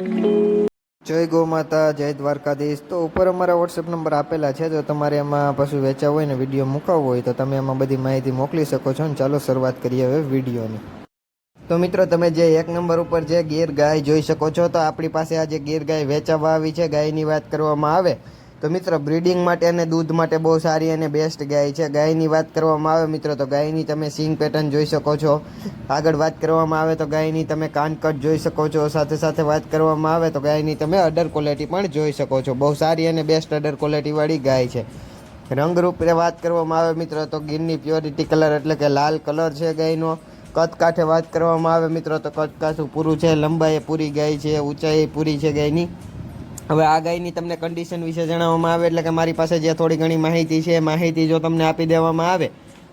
જય ગૌ માતા, જય દ્વારકાધીશ. તો ઉપર અમારા વોટ્સએપ નંબર આપેલા છે. જો તમારે એમાં પશુ વેચાવ હોય ને, વીડિયો મુકાવવો હોય, તો તમે એમાં બધી માહિતી મોકલી શકો છો. ને ચાલો શરૂઆત કરીએ હવે વિડીયોની. તો મિત્રો, તમે જે એક નંબર ઉપર જે ગીર ગાય જોઈ શકો છો, તો આપણી પાસે આ જે ગીર ગાય વેચાવવા આવી છે. ગાયની વાત કરવામાં આવે. તો મિત્રો બ્રીડિંગ માટે અને દૂધ માટે બહુ સારી અને બેસ્ટ ગાય છે. ગાયની વાત કરવામાં આવે મિત્રો, તો ગાયની તમે સિંગ પેટર્ન જોઈ શકો છો. આગળ વાત કરવામાં આવે તો ગાયની તમે કાનકટ જોઈ શકો છો. સાથે સાથે વાત કરવામાં આવે તો ગાયની તમે અડર ક્વોલિટી પણ જોઈ શકો છો. બહુ સારી અને બેસ્ટ અડર ક્વોલિટીવાળી ગાય છે. રંગરૂપે વાત કરવામાં આવે મિત્રો, તો ગીરની પ્યોરિટી કલર એટલે કે લાલ કલર છે ગાયનો. કદ કાઠે વાત કરવામાં આવે મિત્રો, તો કદ કાઠું પૂરું છે. લંબાઈ પૂરી ગાય છે, ઊંચાઈ પૂરી છે ગાયની. હવે આ ગાયની તમને કન્ડિશન વિશે જણાવવામાં આવે એટલે કે મારી પાસે જે થોડી ઘણી માહિતી છે માહિતી જો તમને આપી દેવામાં આવે,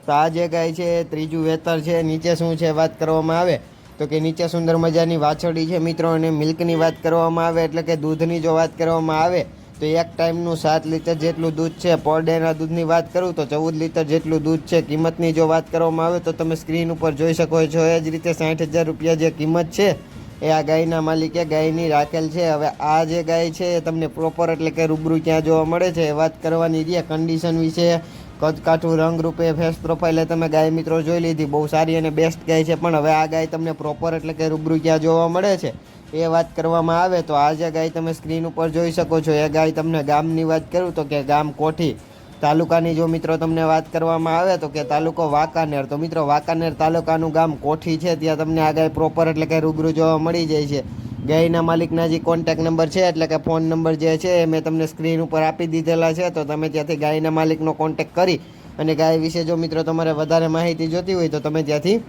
તો આ જે ગાય છે ત્રીજું વેતર છે, નીચે શું છે વાત કરવામાં આવે, તો કે નીચે સુંદર મજાની વાછડી છે મિત્રો, અને મિલ્કની વાત કરવામાં આવે એટલે કે દૂધની જો વાત કરવામાં આવે, તો એક ટાઈમનું સાત લીટર જેટલું દૂધ છે, પર ડેના દૂધની વાત કરું, તો ચૌદ લીટર જેટલું દૂધ છે, કિંમતની જો વાત કરવામાં આવે, તો તમે સ્ક્રીન ઉપર જોઈ શકો છો, એ જ રીતે સાઠ હજાર રૂપિયા જે કિંમત છે એ આ ગાયના માલિકે ગાયની રાખેલ છે. હવે આ જે ગાય છે એ તમને પ્રોપર એટલે કે રૂબરૂ ક્યાં જોવા મળે છે એ વાત કરવાની રહી કન્ડિશન વિશે કદકાઠું રંગરૂપે રંગ રૂપે ફેસ પ્રોફાઇલે તમે ગાય મિત્રો જોઈ લીધી. બહુ સારી અને બેસ્ટ ગાય છે. પણ હવે આ ગાય તમને પ્રોપર એટલે કે રૂબરૂ ક્યાં જોવા મળે છે એ વાત કરવામાં આવે તો આ જે ગાય તમે સ્ક્રીન ઉપર જોઈ શકો છો. એ ગાય તમને ગામની વાત કરું તો કે ગામ કોઠી. તાલુકાની જો મિત્રો તમને વાત કરવામાં આવે તો કે તાલુકો વાંકાનેર. તો મિત્રો વાંકાનેર તાલુકાનું ગામ કોઠી છે. ત્યાં તમને આગળ પ્રોપર એટલે કે રૂબરૂ જોવા મળી જાય છે. ગાયના માલિકના જે કોન્ટેક નંબર છે એટલે કે ફોન નંબર જે છે એ મેં તમને સ્ક્રીન ઉપર આપી દીધેલા છે. તો તમે ત્યાંથી ગાયના માલિકનો કોન્ટેક કરી અને ગાય વિશે જો મિત્રો તમારે વધારે માહિતી જોતી હોય તો તમે ત્યાંથી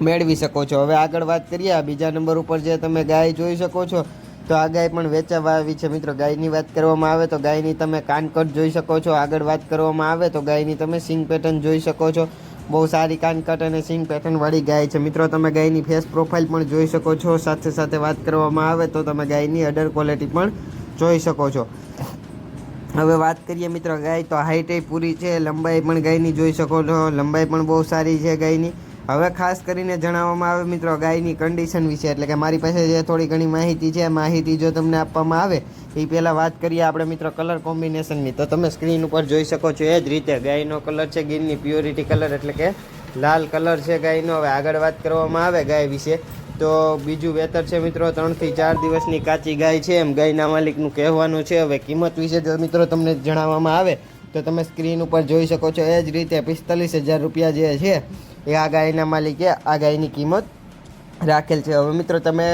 મેળવી શકો છો. હવે આગળ વાત કરીએ. બીજા નંબર ઉપર જે તમે ગાય જોઈ શકો છો. તો આ ગાય પણ વેચાવા આવી છે. મિત્રો, ગાયની વાત કરવામાં આવે તો ગાયની તમે કાનકટ જોઈ શકો છો. આગળ વાત કરવામાં આવે તો ગાયની તમે સિંગ પેટર્ન જોઈ શકો છો. બહુ સારી કાનકટ અને સિંગ પેટર્નવાળી ગાય છે. મિત્રો, તમે ગાયની ફેસ પ્રોફાઇલ પણ જોઈ શકો છો. સાથે સાથે વાત કરવામાં આવે તો તમે ગાયની અડર ક્વોલિટી પણ જોઈ શકો છો. હવે વાત કરીએ મિત્રો, ગાય તો હાઈટ પૂરી છે. લંબાઈ પણ ગાયની જોઈ શકો છો. લંબાઈ પણ બહુ સારી છે ગાયની. હવે ખાસ કરીને જણાવવામાં આવે મિત્રો ગાયની કન્ડિશન વિશે, એટલે કે મારી પાસે જે થોડી ઘણી માહિતી છે, માહિતી જો તમને આપવામાં આવે, એ પહેલાં વાત કરીએ આપણે મિત્રો કલર કોમ્બિનેશનની તો તમે સ્ક્રીન ઉપર જોઈ શકો છો એ જ રીતે ગાયનો કલર છે, ગીરની પ્યોરિટી કલર એટલે કે લાલ કલર છે ગાયનો. હવે આગળ વાત કરવામાં આવે ગાય વિશે. તો બીજું વેતર છે મિત્રો ત્રણથી ચાર દિવસની કાચી ગાય છે, એમ ગાયના માલિકનું કહેવાનું છે. હવે કિંમત વિશે જો મિત્રો તમને જણાવવામાં આવે, તો તમે સ્ક્રીન ઉપર જોઈ શકો છો એ જ રીતે પિસ્તાલીસ હજાર રૂપિયા જે છે એ આ ગાયના માલિકે આ ગાયની કિંમત રાખેલ છે. હવે મિત્રો તમે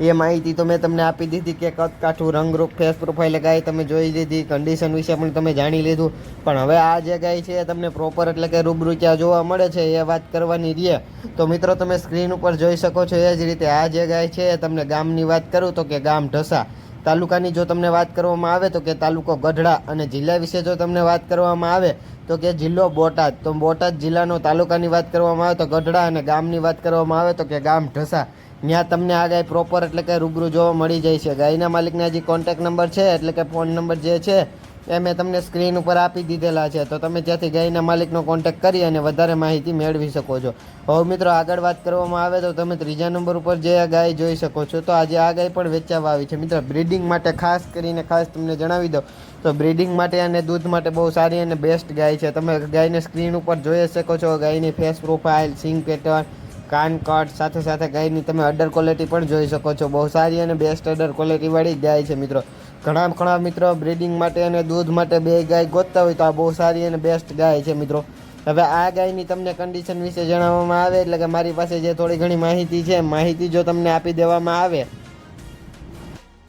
એ માહિતી તો મેં તમને આપી દીધી કે કદ કાઠું, રંગરૂપ ફેસ પ્રોફાઇલ ગાય તમે જોઈ લીધી કન્ડિશન વિશે પણ તમે જાણી લીધું. પણ હવે આ જે ગાય છે એ તમને પ્રોપર એટલે કે રૂબરૂ ક્યાં જોવા મળે છે, એ વાત કરવાની રહે. તો મિત્રો તમે સ્ક્રીન ઉપર જોઈ શકો છો એ જ રીતે આ જે ગાય છે એ તમને ગામની વાત કરું તો કે ગામ ઢસા. તાલુકાની જો તમને વાત કરવામાં આવે તો કે તાલુકો ગઢડા અને જિલ્લા વિશે જો તમને વાત કરવામાં આવે તો કે જિલ્લો બોટાદ. તો બોટાદ જિલ્લાનો તાલુકાની વાત કરવામાં આવે તો ગઢડા અને ગામની વાત કરવામાં આવે તો કે ગામ ઢસા. ત્યાં તમને આ ગાય પ્રોપર એટલે કે રૂબરૂ જોવા મળી જાય છે. ગાયના માલિકના જે કોન્ટેક નંબર છે એટલે કે ફોન નંબર જે છે એ મેં તમને સ્ક્રીન ઉપર આપી દીધેલા છે. તો તમે ત્યાંથી ગાયના માલિકનો કોન્ટેક કરી અને વધારે માહિતી મેળવી શકો છો. હવે મિત્રો આગળ વાત કરવામાં આવે તો તમે ત્રીજા નંબર ઉપર જે આ ગાય જોઈ શકો છો, તો આજે આ ગાય પણ વેચાવા આવી છે. મિત્રો બ્રીડિંગ માટે ખાસ કરીને ખાસ તમને જણાવી દઉં. તો બ્રીડિંગ માટે અને દૂધ માટે બહુ સારી અને બેસ્ટ ગાય છે. તમે ગાયને સ્ક્રીન ઉપર જોઈ શકો છો. ગાયની ફેસ પ્રોફાઇલ સિંગ પેટર્ન કાન કટ, સાથે સાથે ગાયની તમે અડર ક્વોલિટી પણ જોઈ શકો છો. બહુ સારી અને બેસ્ટ અડર ક્વોલિટીવાળી ગાય છે, મિત્રો. ઘણા ઘણા મિત્રો બ્રીડિંગ માટે અને દૂધ માટે બે ગાય ગોતતા હોય તો આ બહુ સારી અને બેસ્ટ ગાય છે મિત્રો. હવે આ ગાયની તમને કન્ડિશન વિશે જણાવવામાં આવે એટલે કે મારી પાસે જે થોડી ઘણી માહિતી છે, માહિતી જો તમને આપી દેવામાં આવે.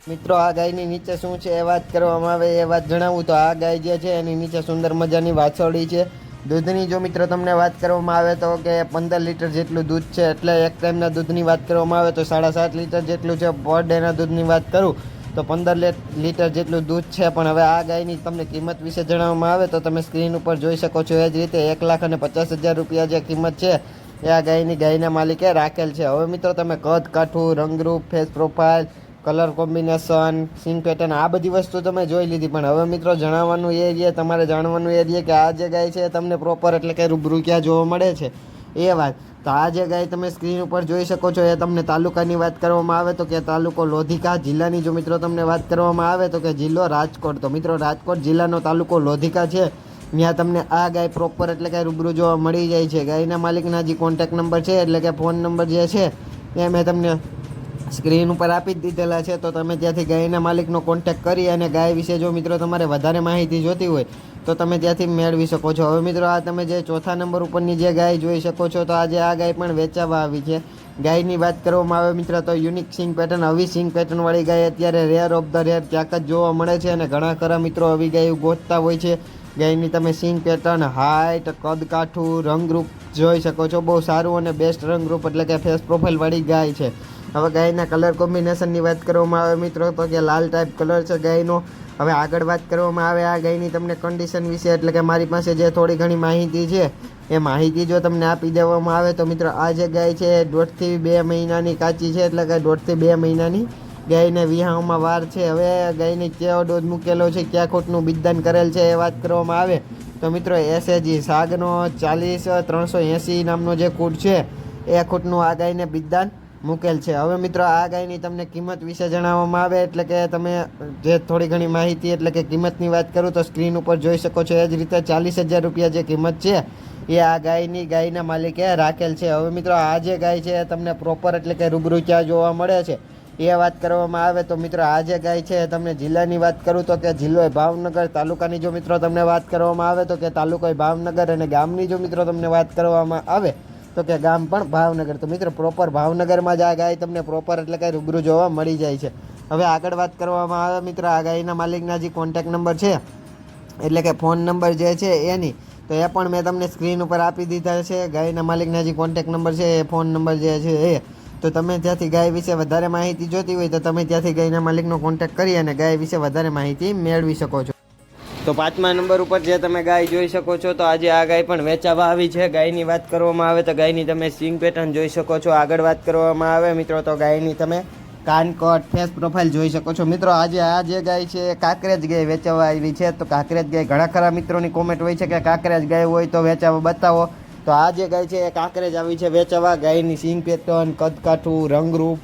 મિત્રો, આ ગાયની નીચે શું છે એ વાત કરવામાં આવે એ વાત જણાવું. તો આ ગાય જે છે એની નીચે સુંદર મજાની વાછરડી છે. દૂધની જો મિત્રો તમને વાત કરવામાં આવે તો કે પંદર લીટર જેટલું દૂધ છે, એટલે એક ટાઈમના દૂધની વાત કરવામાં આવે તો સાડા સાત લીટર જેટલું છે. પર ડેના દૂધની વાત કરું. તો પંદર લીટર જેટલું દૂધ છે, પણ હવે આ ગાયની તમને કિંમત વિશે જણાવવામાં આવે તો તમે સ્ક્રીન ઉપર જોઈ શકો છો એ જ રીતે એક લાખ અને પચાસ હજાર રૂપિયા જે કિંમત છે, એ આ ગાયની ગાયના માલિકે રાખેલ છે. હવે મિત્રો તમે કદ, કાઠું, રંગરૂપ, ફેસ પ્રોફાઇલ, કલર કોમ્બિનેશન સિંગ પેટર્ન, આ બધી વસ્તુ તમે જોઈ લીધી. પણ હવે મિત્રો જણાવવાનું એ રીએ તમારે જાણવાનું એ રીએ કે આ જે ગાય છે તમને પ્રોપર એટલે કે રૂબરૂ ક્યાં જોવા મળે છે. એ વાત. તો આ જે ગાય તમે સ્ક્રીન ઉપર જોઈ શકો છો, એ તમને તાલુકાની વાત કરવામાં આવે તો કે તાલુકો લોધિકા જિલ્લાની જો મિત્રો તમને વાત કરવામાં આવે તો કે જિલ્લો રાજકોટ. તો મિત્રો રાજકોટ જિલ્લાનો તાલુકો લોધિકા છે. ત્યાં તમને આ ગાય પ્રોપર એટલે કે રૂબરૂ જોવા મળી જાય છે. ગાયના માલિકના જે કોન્ટેક નંબર છે, એટલે કે ફોન નંબર જે છે, એ મેં તમને સ્ક્રીન ઉપર આપી જ દીધેલા છે. તો તમે ત્યાંથી ગાયના માલિકનો કોન્ટેક કરી અને ગાય વિશે જો મિત્રો તમારે વધારે માહિતી જોતી હોય તો તમે ત્યાંથી મેળવી શકો છો. હવે મિત્રો, આ તમે જે ચોથા નંબર ઉપરની જે ગાય જોઈ શકો છો, તો આજે આ ગાય પણ વેચાવા આવી છે. ગાયની વાત કરવામાં આવે મિત્રો, તો યુનિક સિંગ પેટર્ન આવી સિંગ પેટર્નવાળી ગાય અત્યારે રેર ઓફ ધ રેર ક્યાંક જ જોવા મળે છે અને ઘણા ખરા મિત્રો આવી ગાય ગોતતા હોય છે. ગાયની તમે સિંગ પેટર્ન હાઇટ કદકાઠું, રંગરૂપ જોઈ શકો છો. બહુ સારું અને બેસ્ટ રંગરૂપ એટલે કે ફેસ પ્રોફાઇલવાળી ગાય છે. હવે ગાયના કલર કોમ્બિનેશનની વાત કરવામાં આવે મિત્રો, તો કે લાલ ટાઈપ કલર છે ગાયનો. હવે આગળ વાત કરવામાં આવે આ ગાયની તમને કન્ડિશન વિશે, એટલે કે મારી પાસે જે થોડી ઘણી માહિતી છે, એ માહિતી જો તમને આપી દેવામાં આવે, તો મિત્રો આ જે ગાય છે દોઢથી બે મહિનાની કાચી છે, એટલે કે દોઢથી બે મહિનાની ગાયને વિહાવમાં વાર છે. હવે ગાયને કેવો ડોઝ મૂકેલો છે, ક્યાં ખોટનું બિદદાન કરેલ છે, એ વાત કરવામાં આવે. તો મિત્રો, એસએજી, સાગનો ચાલીસ, ત્રણસો એંસી નામનો જે કૂટ છે, એ ખૂટનું આ ગાયને બિદદાન મૂકેલ છે. હવે મિત્રો, આ ગાયની તમને કિંમત વિશે જણાવવામાં આવે, એટલે કે તમે જે થોડી ઘણી માહિતી, એટલે કે કિંમતની વાત કરું, તો સ્ક્રીન ઉપર જોઈ શકો છો. એ જ રીતે ચાલીસ હજાર રૂપિયા જે કિંમત છે, એ આ ગાયની, ગાયના માલિકે રાખેલ છે. હવે મિત્રો, આ જે ગાય છે તમને પ્રોપર એટલે કે રૂબરૂ ક્યાં જોવા મળે છે. એ વાત કરવામાં આવે, તો મિત્રો, આ જે ગાય છે તમને જિલ્લાની વાત કરું, તો કે જિલ્લો ભાવનગર તાલુકાની જો મિત્રો તમને વાત કરવામાં આવે, તો કે તાલુકો ભાવનગર અને ગામની જો મિત્રો તમને વાત કરવામાં આવે તો કે ગામ પણ ભાવનગર. તો મિત્રો પ્રોપર ભાવનગરમાં જ આ ગાય તમને પ્રોપર એટલે કે રૂબરૂ જોવા મળી જાય છે. હવે આગળ વાત કરવામાં આવે મિત્રો, આ ગાયના માલિકના જે કોન્ટેક નંબર છે, એટલે કે ફોન નંબર જે છે એની, તો એ પણ મેં તમને સ્ક્રીન ઉપર આપી દીધા છે. ગાયના માલિકના જે કોન્ટેક નંબર છે, એ ફોન નંબર જે છે એ. તો તમે ત્યાંથી ગાય વિશે વધારે માહિતી જોતી હોય તો તમે ત્યાંથી ગાયના માલિકનો કોન્ટેક કરી અને ગાય વિશે વધારે માહિતી મેળવી શકો છો. તો પાંચમા નંબર ઉપર જે તમે ગાય જોઈ શકો છો, તો આજે આ ગાય પણ વેચાવા આવી છે. ગાયની વાત કરવામાં આવે તો ગાયની તમે સિંગ પેટર્ન જોઈ શકો છો. આગળ વાત કરવામાં આવે મિત્રો, તો ગાયની તમે કાનકોટ, ફેસ પ્રોફાઇલ જોઈ શકો છો. મિત્રો, આજે આ જે ગાય છે, એ કાંકરેજ ગાય વેચાવા આવી છે. તો કાંકરેજ ગાય, ઘણા ખરા મિત્રોની કોમેન્ટ હોય છે કે કાંકરેજ ગાય હોય તો વેચાવા બતાવો. તો આ જે ગાય છે, એ કાંકરેજ આવી છે વેચાવા. ગાયની સિંગ પેટર્ન, કદકાઠું, રંગરૂપ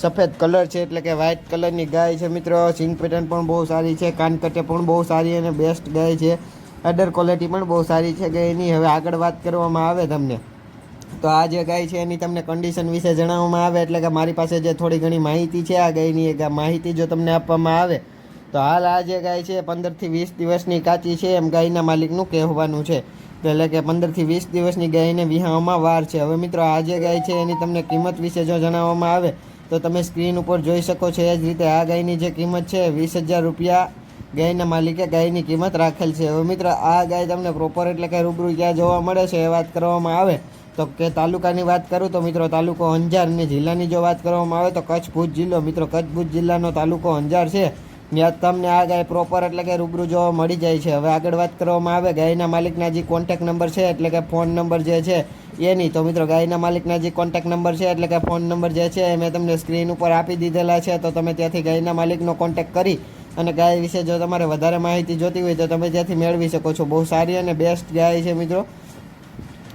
સફેદ કલર છે, એટલે કે વ્હાઇટ કલરની ગાય છે મિત્રો. સિંગ પેટર્ન પણ બહુ સારી છે કાનકટે પણ બહુ સારી અને બેસ્ટ ગાય છે. અડર ક્વોલિટી પણ બહુ સારી છે ગાયની હવે આગળ વાત કરવામાં આવે તમને. તો આ જે ગાય છે એની તમને કન્ડિશન વિશે જણાવવામાં આવે, એટલે કે મારી પાસે જે થોડી ઘણી માહિતી છે, આ ગાયની એ માહિતી જો તમને આપવામાં આવે, તો હાલ આ જે ગાય છે પંદરથી વીસ દિવસની કાચી છે, એમ ગાયના માલિકનું કહેવાનું છે. એટલે કે પંદરથી વીસ દિવસની ગાયને વિહાવામાં વાર છે. હવે મિત્રો આ જે ગાય છે એની તમને કિંમત વિશે જો જણાવવામાં આવે તો તમે સ્ક્રીન ઉપર જોઈ શકો છો એ જ રીતે આ ગાયની જે કિંમત છે, વીસ હજાર રૂપિયા ગાયના માલિકે ગાયની કિંમત રાખેલ છે. હવે મિત્ર, આ ગાય તમને પ્રોપર એટલે કે રૂબરૂ ક્યાં જોવા મળે છે એ વાત કરવામાં આવે. તો કે તાલુકાની વાત કરું તો મિત્રો, તાલુકો અંજાર અને જિલ્લાની જો વાત કરવામાં આવે તો કચ્છ ભુજ જિલ્લો. મિત્રો, કચ્છ ભુજ જિલ્લાનો તાલુકો અંજાર છે. ત્યાં તમને આ ગાય પ્રોપર એટલે કે રૂબરૂ જોવા મળી જાય છે. હવે આગળ વાત કરવામાં આવે, ગાયના માલિકના જે કોન્ટેક નંબર છે, એટલે કે ફોન નંબર જે છે એની તો મિત્રો, ગાયના માલિકના જે કોન્ટેક નંબર છે, એટલે કે ફોન નંબર જે છે, એ મેં તમને સ્ક્રીન ઉપર આપી દીધેલા છે. તો તમે ત્યાંથી ગાયના માલિકનો કોન્ટેક કરી અને ગાય વિશે જો તમારે વધારે માહિતી જોતી હોય તો તમે ત્યાંથી મેળવી શકો છો. બહુ સારી અને બેસ્ટ ગાય છે મિત્રો.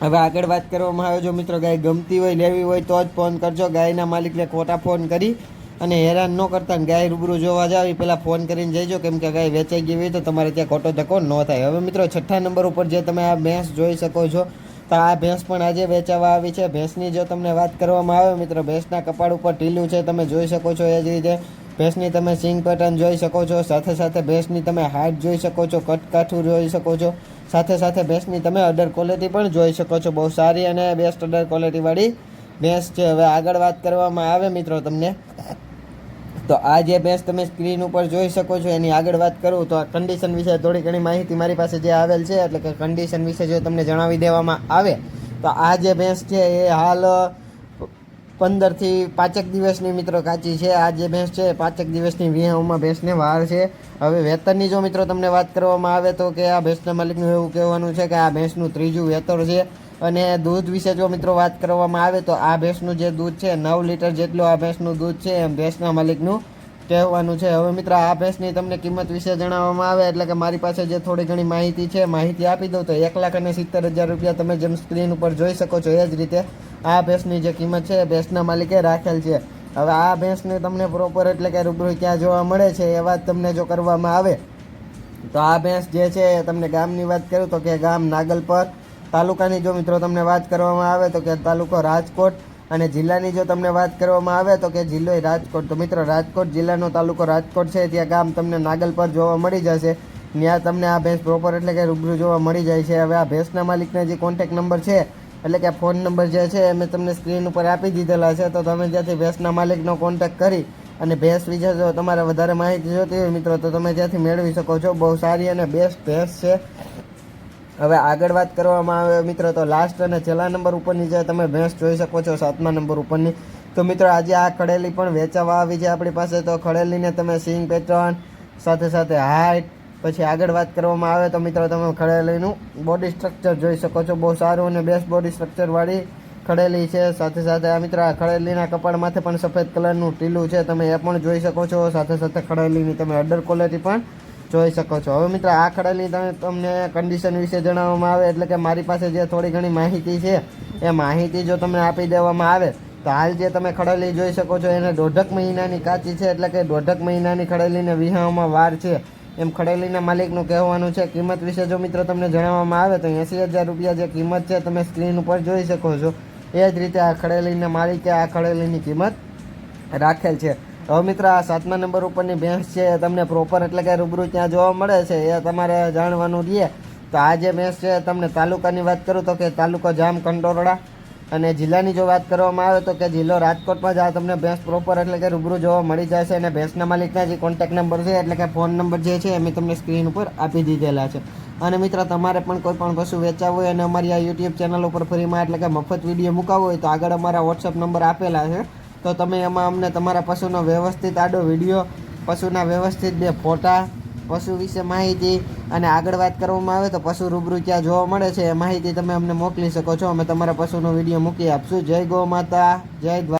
હવે આગળ વાત કરવામાં આવે, જો મિત્રો ગાય ગમતી હોય, લેવી હોય, તો જ ફોન કરજો. ગાયના માલિકને ખોટા ફોન કરી અને હેરાન ન કરતા ગાય રૂબરૂ જોવા જાવ એ પહેલાં ફોન કરીને જઈજો, કેમ કે ગાય વેચાઈ ગઈ હોય તો તમારે ત્યાં ખોટો ધક્કો ન થાય. હવે મિત્રો છઠ્ઠા નંબર ઉપર જે તમે આ ભેંસ જોઈ શકો છો, તો આ ભેંસ પણ આજે વેચાવા આવી છે. ભેંસની જો તમને વાત કરવામાં આવે, મિત્રો, ભેંસના કપાળ ઉપર ઢીલું છે, તમે જોઈ શકો છો એ જ રીતે. ભેંસની તમે સિંગ પેટર્ન જોઈ શકો છો, સાથે સાથે ભેંસની તમે હાઇટ જોઈ શકો છો, કટકાઠું જોઈ શકો છો, સાથે સાથે ભેંસની તમે અડર ક્વોલિટી પણ જોઈ શકો છો. બહુ સારી અને બેસ્ટ અડર ક્વોલિટીવાળી ભેંસ છે. હવે આગળ વાત કરવામાં આવે, મિત્રો, તમને. તો આ જે ભેંસ તમે સ્ક્રીન ઉપર જોઈ શકો છો, એની આગળ વાત કરું તો આ કન્ડિશન વિશે થોડી ઘણી માહિતી મારી પાસે જે આવેલ છે, એટલે કે કન્ડિશન વિશે જો તમને જણાવી દેવામાં આવે, તો આ જે ભેંસ છે એ હાલ પંદરથી પાંચેક દિવસની મિત્રો કાચી છે. આ જે ભેંસ છે પાંચેક દિવસની વિહામાં ભેંસને વાર છે. હવે વેતનની જો મિત્રો તમને વાત કરવામાં આવે તો કે આ ભેંસના માલિકનું એવું કહેવાનું છે કે આ ભેંસનું ત્રીજું વેતર છે. અને દૂધ વિશે જો મિત્રો વાત કરવામાં આવે તો આ ભેંસનું જે દૂધ છે, નવ લીટર જેટલું આ ભેંસનું દૂધ છે, એમ ભેંસના માલિકનું કહેવાનું છે. હવે મિત્ર, આ ભેંસની તમને કિંમત વિશે જણાવવામાં આવે એટલે કે મારી પાસે જે થોડી ઘણી માહિતી છે, માહિતી આપી દઉં તો એક લાખ અને સિત્તેર હજાર રૂપિયા તમે જેમ સ્ક્રીન ઉપર જોઈ શકો છો એ જ રીતે આ ભેંસની જે કિંમત છે ભેંસના માલિકે રાખેલ છે. હવે આ ભેંસને તમને પ્રોપર એટલે કે રૂબરૂ ક્યાં જોવા મળે છે એ વાત તમને જો કરવામાં આવે, તો આ ભેંસ જે છે તમને ગામની વાત કરું તો કે ગામ નાગલપર તાલુકાની જો મિત્રો તમને વાત કરવામાં આવે તો કે તાલુકો રાજકોટ અને જિલ્લાની જો તમને વાત કરવામાં આવે તો કે જિલ્લો રાજકોટ. તો મિત્રો, રાજકોટ જિલ્લાનો તાલુકો રાજકોટ છે. ત્યાં ગામ તમને નાગલપર જોવા મળી જશે. ત્યાં તમને આ ભેંસ પ્રોપર એટલે કે રૂબરૂ જોવા મળી જાય છે. હવે આ ભેંસના માલિકના જે કોન્ટેક નંબર છે, એટલે કે ફોન નંબર જે છે એ મેં તમને સ્ક્રીન ઉપર આપી દીધેલા છે. તો તમે જ્યાંથી ભેંસના માલિકનો કોન્ટેક કરી અને ભેંસ વિશે જો તમારે વધારે માહિતી જોતી હોય મિત્રો, તો તમે ત્યાંથી મેળવી શકો છો. બહુ સારી અને બેસ્ટ ભેંસ છે. હવે આગળ વાત કરવામાં આવે મિત્રો, તો લાસ્ટ અને છેલ્લા નંબર ઉપરની જે તમે ભેંસ જોઈ શકો છો, સાતમા નંબર ઉપરની. તો મિત્રો, આજે આ ખડેલી પણ વેચાવા આવી છે આપણી પાસે. તો ખડેલીને તમે સિંગ પેટર્ન સાથે સાથે હાઇટ પછી આગળ વાત કરવામાં આવે તો મિત્રો, તમે ખડેલીનું બોડી સ્ટ્રક્ચર જોઈ શકો છો. બહુ સારું અને બેસ્ટ બોડી સ્ટ્રક્ચરવાળી ખડેલી છે. સાથે સાથે આ મિત્રો, આ ખડેલીના કપાળ માથે પણ સફેદ કલરનું ટીલું છે. તમે એ પણ જોઈ શકો છો. સાથે સાથે ખડેલીની તમે અડર ક્વોલિટી પણ જોઈ શકો છો. હવે મિત્ર, આ ખડેલી તમે તમને કન્ડિશન વિશે જણાવવામાં આવે, એટલે કે મારી પાસે જે થોડી ઘણી માહિતી છે, એ માહિતી જો તમને આપી દેવામાં આવે, તો હાલ જે તમે ખડેલી જોઈ શકો છો, એને દોઢક મહિનાની કાચી છે, એટલે કે દોઢક મહિનાની ખડેલીને વિહાવામાં વાર છે. એમ ખડેલીના માલિકનું કહેવાનું છે, કિંમત વિશે જો મિત્રો તમને જણાવવામાં આવે, તો એંસી હજાર રૂપિયા જે કિંમત છે, તમે સ્ક્રીન ઉપર જોઈ શકો છો. એ જ રીતે આ ખડેલીના માલિકે આ ખડેલીની કિંમત રાખેલ છે. હવે મિત્ર, આ સાતમા નંબર ઉપરની ભેંસ છે તમને પ્રોપર એટલે કે રૂબરૂ ત્યાં જોવા મળે છે, એ તમારે જાણવાનું રહે. તો આ જે ભેંસ છે તમને તાલુકાની વાત કરું તો કે તાલુકો જામ કંડોરડા અને જિલ્લાની જો વાત કરવામાં આવે તો કે જિલ્લો રાજકોટમાં જ આ તમને ભેંસ પ્રોપર એટલે કે રૂબરૂ જોવા મળી જશે અને ભેંસના માલિકના જે કોન્ટેક નંબર છે, એટલે કે ફોન નંબર જે છે એ મેં તમને સ્ક્રીન ઉપર આપી દીધેલા છે. અને મિત્ર, તમારે પણ કોઈ પણ પશુ વેચાવવું હોય અને અમારી આ યુટ્યુબ ચેનલ ઉપર ફ્રીમાં એટલે કે મફત વીડિયો મુકાવવો હોય તો આગળ અમારા વોટ્સઅપ નંબર આપેલા છે. તો તમે એમાં અમને તમારા પશુનો વ્યવસ્થિત આડો વીડિયો, પશુના વ્યવસ્થિત બે ફોટા, પશુ વિશે માહિતી અને આગળ વાત કરવામાં આવે તો પશુ રૂબરૂ ક્યાં જોવા મળે છે. એ માહિતી તમે અમને મોકલી શકો છો. અમે તમારા પશુનો વીડિયો મૂકી આપશું. જય ગો માતા, જય